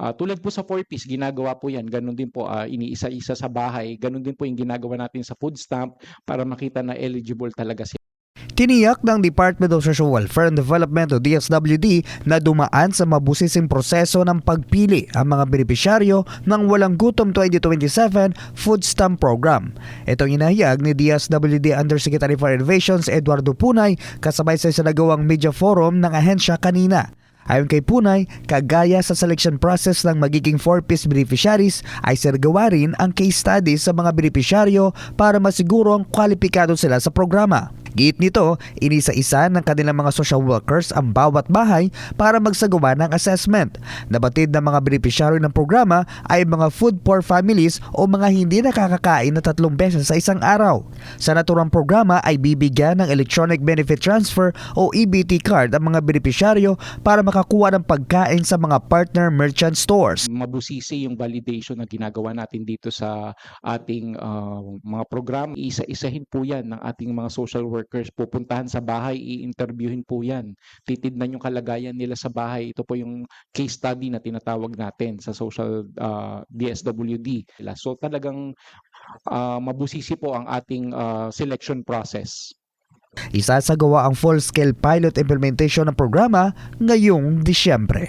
Ah, tulad po sa 4Ps, ginagawa po yan. Ganun din po, ah, iniisa-isa sa bahay. Ganun din po yung ginagawa natin sa food stamp para makita na eligible talaga sila. Tiniyak ng Department of Social Welfare and Development o DSWD na dumaan sa mabusising proseso ng pagpili ang mga benepisyaryo ng Walang Gutom 2027 Food Stamp Program. Ito ang inahayag ni DSWD Undersecretary for Innovations Eduardo Punay kasabay sa isinagawang media forum ng ahensya kanina. Ayon kay Punay, kagaya sa selection process ng magiging 4-piece beneficiaries ay sergawa rin ang case studies sa mga beneficiaryo para masigurong kwalipikado sila sa programa. Giit nito, inisa-isa ng kanilang mga social workers ang bawat bahay para magsagawa ng assessment. Nabatid ng mga beneficiaryo ng programa ay mga food poor families o mga hindi nakakakain na tatlong beses sa isang araw. Sa naturang programa ay bibigyan ng Electronic Benefit Transfer o EBT card ang mga beneficiaryo para makakuha ng pagkain sa mga partner merchant stores. Mabusisi yung validation na ginagawa natin dito sa ating ah, mga program. Isa-isahin po yan ng ating mga social workers. Pupuntahan sa bahay, i-interviewin po yan. Titignan yung kalagayan nila sa bahay. Ito po yung case study na tinatawag natin sa social ah, DSWD. So talagang ah, mabusisi po ang ating ah, selection process. Isasagawa ang full-scale pilot implementation ng programa ngayong Disyembre.